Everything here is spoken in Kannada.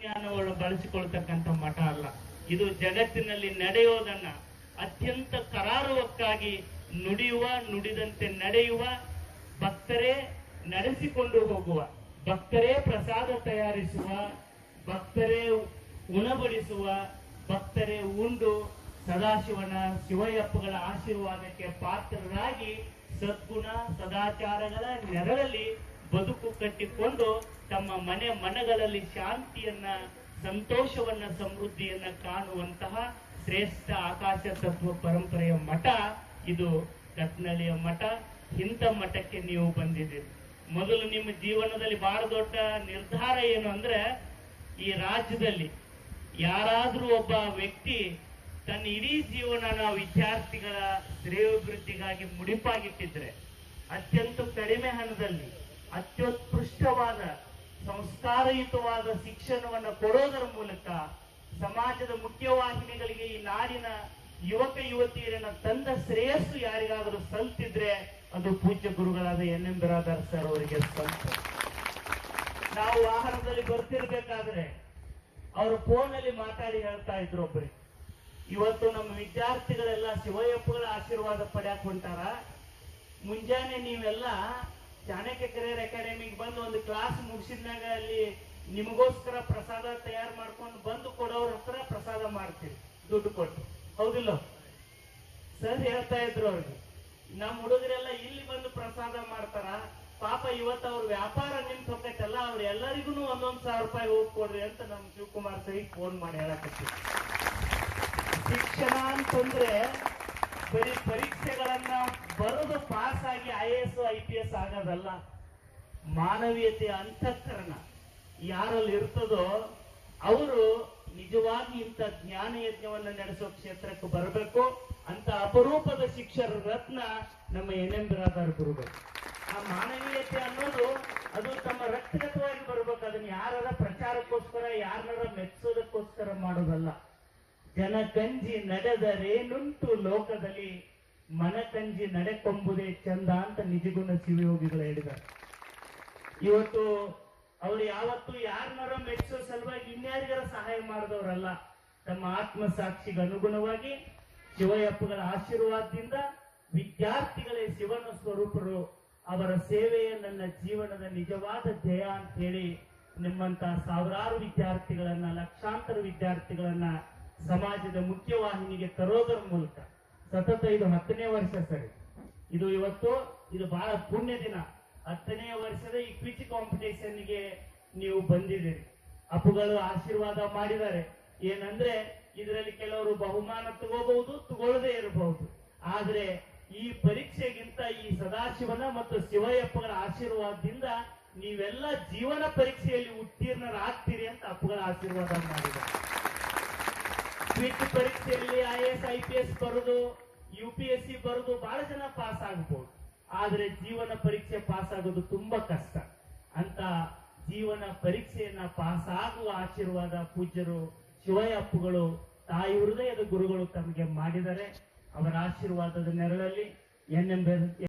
ಜ್ಞಾನವನ್ನು ಬಳಸಿಕೊಳ್ತಕ್ಕಂಥ ಮಠ ಅಲ್ಲ. ಇದು ಜಗತ್ತಿನಲ್ಲಿ ನಡೆಯೋದನ್ನ ಅತ್ಯಂತ ಕರಾರುವಕ್ಕಾಗಿ ನುಡಿಯುವ, ನುಡಿದಂತೆ ನಡೆಯುವ, ಭಕ್ತರೇ ನಡೆಸಿಕೊಂಡು ಹೋಗುವ, ಭಕ್ತರೇ ಪ್ರಸಾದ ತಯಾರಿಸುವ, ಭಕ್ತರೇ ಉಣಬಡಿಸುವ, ಭಕ್ತರೇ ಉಂಡು ಸದಾಶಿವನ ಶಿವಯಪ್ಪಗಳ ಆಶೀರ್ವಾದಕ್ಕೆ ಪಾತ್ರರಾಗಿ ಸದ್ಗುಣ, ಸದಾಚಾರಗಳ ನೆರಳಲ್ಲಿ ಬದುಕು ಕಟ್ಟಿಕೊಂಡು ತಮ್ಮ ಮನೆ ಮನಗಳಲ್ಲಿ ಶಾಂತಿಯನ್ನ, ಸಂತೋಷವನ್ನ, ಸಮೃದ್ಧಿಯನ್ನ ಕಾಣುವಂತಹ ಶ್ರೇಷ್ಠ ಆಕಾಶ ತತ್ವ ಪರಂಪರೆಯ ಮಠ ಇದು ಕತ್ನಳ್ಳಿಯ ಮಠ. ಇಂಥ ಮಠಕ್ಕೆ ನೀವು ಬಂದಿದ್ದೀರಿ. ಮೊದಲು ನಿಮ್ಮ ಜೀವನದಲ್ಲಿ ಬಹಳ ದೊಡ್ಡ ನಿರ್ಧಾರ ಏನು ಅಂದ್ರೆ, ಈ ರಾಜ್ಯದಲ್ಲಿ ಯಾರಾದ್ರೂ ಒಬ್ಬ ವ್ಯಕ್ತಿ ತನ್ನ ಇಡೀ ಜೀವನನ ವಿದ್ಯಾರ್ಥಿಗಳ ಶ್ರೇಯೋಭಿವೃದ್ಧಿಗಾಗಿ ಮುಡಿಪಾಗಿಟ್ಟಿದ್ರೆ, ಅತ್ಯಂತ ಕಡಿಮೆ ಹಣದಲ್ಲಿ, ಅತ್ಯುತ್ಕೃಷ್ಟವಾದ ಸಂಸ್ಕಾರಯುತವಾದ ಶಿಕ್ಷಣವನ್ನು ಕೊಡೋದರ ಮೂಲಕ ಸಮಾಜದ ಮುಖ್ಯವಾಹಿನಿಗಳಿಗೆ ಈ ನಾಡಿನ ಯುವಕ ಯುವತಿಯರನ್ನ ತಂದ ಶ್ರೇಯಸ್ಸು ಯಾರಿಗಾದರೂ ಸಲ್ತಿದ್ರೆ ಅದು ಪೂಜ್ಯ ಗುರುಗಳಾದ ಎನ್ ಎಂ ಬಿರಾದಾರ್ ಸರ್ ಅವರಿಗೆ ಸಲ್ತು ನಾವು ವಾಹನದಲ್ಲಿ ಬರ್ತಿರ್ಬೇಕಾದ್ರೆ ಅವರು ಫೋನ್ ಅಲ್ಲಿ ಮಾತಾಡಿ ಹೇಳ್ತಾ ಇದ್ರು ಒಬ್ರಿ. ಇವತ್ತು ನಮ್ಮ ವಿದ್ಯಾರ್ಥಿಗಳೆಲ್ಲ ಶಿವಯಪ್ಪಗಳ ಆಶೀರ್ವಾದ ಪಡ್ಯಾಕ್ ಹೊಂಟಾರ. ಮುಂಜಾನೆ ನೀವೆಲ್ಲ ಚಾಣಕ್ಯ ಕೆರಿಯರ್ ಅಕಾಡೆಮಿಗೆ ಬಂದು ಒಂದು ಕ್ಲಾಸ್ ಮುಗಿಸಿದ್ನಾಗ ಅಲ್ಲಿ ನಿಮಗೋಸ್ಕರ ಪ್ರಸಾದ ತಯಾರು ಮಾಡ್ಕೊಂಡು ಬಂದು ಕೊಡೋರ ಹತ್ರ ಪ್ರಸಾದ ಮಾಡ್ತೀವಿ, ದುಡ್ಡು ಕೊಟ್ಟು. ಹೌದಿಲ್ಲ? ಸರ್ ಹೇಳ್ತಾ ಇದ್ರು ಅವ್ರಿಗೆ ನಮ್ಮ ಹುಡುಗರೆಲ್ಲ ಇಲ್ಲಿ ಬಂದು ಪ್ರಸಾದ ಮಾಡ್ತಾರ? ಪಾಪ ಇವತ್ತು ಅವ್ರ ವ್ಯಾಪಾರ ನಿಂತು ಹೋಗೈತಲ್ಲ ಅವ್ರ ಎಲ್ಲರಿಗೂ ಒಂದೊಂದ್ ಸಾವಿರ ರೂಪಾಯಿ ಹೋಗಿ ಕೊಡ್ರಿ ಅಂತ ನಮ್ ಶಿವಕುಮಾರ್ ಸರಿ ಫೋನ್ ಮಾಡಿ ಹೇಳಕತ್ತೀವಿ ಶಿಕ್ಷಣ ಅಂತಂದ್ರೆ ಬರೀ ಪರೀಕ್ಷೆಗಳನ್ನ ಬರೆದು ಪಾಸ್ ಆಗಿ I S I P S ಆಗೋದಲ್ಲ, ಮಾನವೀಯತೆ ಅಂತಃಕರಣ. ಯಾರಲ್ಲಿ ಇರ್ತದೋ ಅವರು ನಿಜವಾಗಿ ಇಂಥ ಜ್ಞಾನ ಯಜ್ಞವನ್ನ ನಡೆಸೋ ಕ್ಷೇತ್ರಕ್ಕೆ ಬರಬೇಕು. ಅಂತ ಅಪರೂಪದ ಶಿಕ್ಷರ ರತ್ನ ನಮ್ಮ ಎನ್ ಎಂ ಗುರುಗಳು. ಆ ಮಾನವೀಯತೆ ಅನ್ನೋದು, ಅದು ತಮ್ಮ ರಕ್ತಗತವಾಗಿ ಬರಬೇಕು. ಅದನ್ನ ಯಾರರ ಪ್ರಚಾರಕ್ಕೋಸ್ಕರ ಯಾರನ್ನ ಮೆಚ್ಚೋದಕ್ಕೋಸ್ಕರ ಮಾಡೋದಲ್ಲ. ಜನಗಂಜಿ ನಡೆದರೇನುಂಟು ಲೋಕದಲ್ಲಿ ಮನಕಂಜಿ ನಡೆಕೊಂಬುದೇ ಚಂದ ಅಂತ ನಿಜಗುಣ ಶಿವಯೋಗಿಗಳು ಹೇಳಿದ್ದಾರೆ. ಇವತ್ತು ಅವ್ರು ಯಾವತ್ತು ಯಾರನ್ನಾರ ಮೆಚ್ಚೋ ಸಲುವಾಗಿ ಇನ್ಯಾರಿಗಾರ ಸಹಾಯ ಮಾಡಿದವರಲ್ಲ, ತಮ್ಮ ಆತ್ಮ ಸಾಕ್ಷಿಗೆ ಅನುಗುಣವಾಗಿ ಶಿವಯಪ್ಪಗಳ ಆಶೀರ್ವಾದದಿಂದ ವಿದ್ಯಾರ್ಥಿಗಳೇ ಶಿವನ ಸ್ವರೂಪರು ಅವರ ಸೇವೆಯೇ ನನ್ನ ಜೀವನದ ನಿಜವಾದ ಜಯ ಅಂತ ಹೇಳಿ ನಿಮ್ಮಂತ ಸಾವಿರಾರು ವಿದ್ಯಾರ್ಥಿಗಳನ್ನ, ಲಕ್ಷಾಂತರ ವಿದ್ಯಾರ್ಥಿಗಳನ್ನ ಸಮಾಜದ ಮುಖ್ಯವಾಹಿನಿಗೆ ತರೋದರ ಮೂಲಕ ಸತತ ಇದು ಹತ್ತನೇ ವರ್ಷ ಸರಿ. ಇದು ಇವತ್ತು, ಇದು ಬಹಳ ಪುಣ್ಯ ದಿನ. ಹತ್ತನೇ ವರ್ಷದ ಈ ಕ್ವಿಚ್ ಕಾಂಪಿಟೇಷನ್ಗೆ ನೀವು ಬಂದಿದ್ದೀರಿ. ಅಪ್ಪುಗಳು ಆಶೀರ್ವಾದ ಮಾಡಿದ್ದಾರೆ. ಏನಂದ್ರೆ, ಇದರಲ್ಲಿ ಕೆಲವರು ಬಹುಮಾನ ತಗೋಬಹುದು, ತಗೊಳ್ಳದೇ ಇರಬಹುದು. ಆದ್ರೆ, ಈ ಪರೀಕ್ಷೆಗಿಂತ ಈ ಸದಾಶಿವನ ಮತ್ತು ಶಿವಯಪ್ಪಗಳ ಆಶೀರ್ವಾದದಿಂದ ನೀವೆಲ್ಲ ಜೀವನ ಪರೀಕ್ಷೆಯಲ್ಲಿ ಉತ್ತೀರ್ಣರಾಗ್ತೀರಿ ಅಂತ ಅಪ್ಪುಗಳ ಆಶೀರ್ವಾದ ಮಾಡಿದ್ದಾರೆ. ಕ್ವಿಟ್ ಪರೀಕ್ಷೆಯಲ್ಲಿ I S I P S ಬರೆದು ಯು ಪಿ ಎಸ್ ಸಿ ಬರೆದು ಬಹಳ ಜನ ಪಾಸ್ ಆಗ್ಬೋದು. ಆದ್ರೆ ಜೀವನ ಪರೀಕ್ಷೆ ಪಾಸ್ ಆಗೋದು ತುಂಬಾ ಕಷ್ಟ. ಅಂತ ಜೀವನ ಪರೀಕ್ಷೆಯನ್ನ ಪಾಸ್ ಆಗುವ ಆಶೀರ್ವಾದ ಪೂಜ್ಯರು ಶಿವಯಪ್ಪಗಳು ತಾಯಿ ಹೃದಯದ ಗುರುಗಳು ತಮಗೆ ಮಾಡಿದರೆ ಅವರ ಆಶೀರ್ವಾದದ ನೆರಳಲ್ಲಿ ಎನ್ ಎಂ